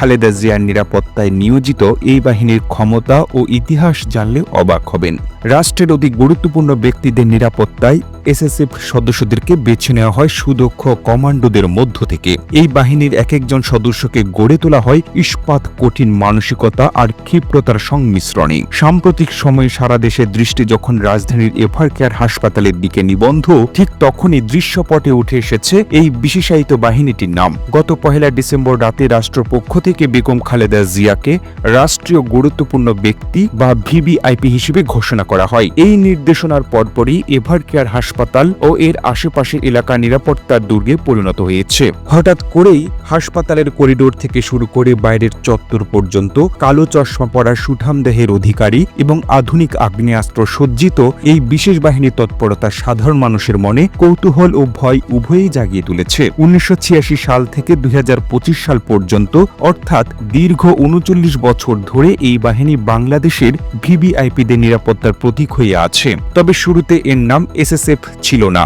খালেদা জিয়ার নিরাপত্তায় নিয়োজিত এই বাহিনীর ক্ষমতা ও ইতিহাস জানলে অবাক হবেন। রাষ্ট্রের অতি গুরুত্বপূর্ণ ব্যক্তিদের নিরাপত্তায় এসএসএফ সদস্যদেরকে বেছে নেওয়া হয় সুদক্ষ কমান্ডোদের মধ্য থেকে। এই বাহিনীর এক একজন সদস্যকে গড়ে তোলা হয় ইস্পাত কঠিন মানসিকতা আর ক্ষিপ্রতার সংমিশ্রণে। সাম্প্রতিক সময়ে সারা দেশের দৃষ্টি যখন রাজধানীর এভার কেয়ার হাসপাতালের দিকে নিবন্ধ, ঠিক তখনই দৃশ্যপটে উঠে এসেছে এই বিশেষায়িত বাহিনীটির নাম। গত পহেলা ডিসেম্বর রাতে রাষ্ট্রপক্ষ থেকে বেগম খালেদা জিয়াকে রাষ্ট্রীয় গুরুত্বপূর্ণ ব্যক্তি বা ভিভিআইপি হিসেবে ঘোষণা করা হয়। এই নির্দেশনার পরপরই এভার কেয়ার হাসপাতাল ও এর আশেপাশে এলাকা নিরাপত্তার দুর্গে পরিণত হয়েছে। হঠাৎ করেই হাসপাতালের করিডোর থেকে শুরু করে বাইরের চত্বর পর্যন্ত কালো চশমা পরা সুঠাম দেহের অধিকারী এবং আধুনিক আগ্নেয়াস্ত্র সজ্জিত এই বিশেষ বাহিনীর তৎপরতা সাধারণ মানুষের মনে কৌতূহল ও ভয় উভয়ই জাগিয়ে তুলেছে। উনিশশো ছিয়াশি সাল থেকে দুই হাজার পঁচিশ সাল পর্যন্ত অর্থাৎ দীর্ঘ উনচল্লিশ বছর ধরে এই বাহিনী বাংলাদেশের ভিভিআইপিদের নিরাপত্তার প্রতীক হয়ে আছে। তবে শুরুতে এর নাম এসএসএফ ছিল না।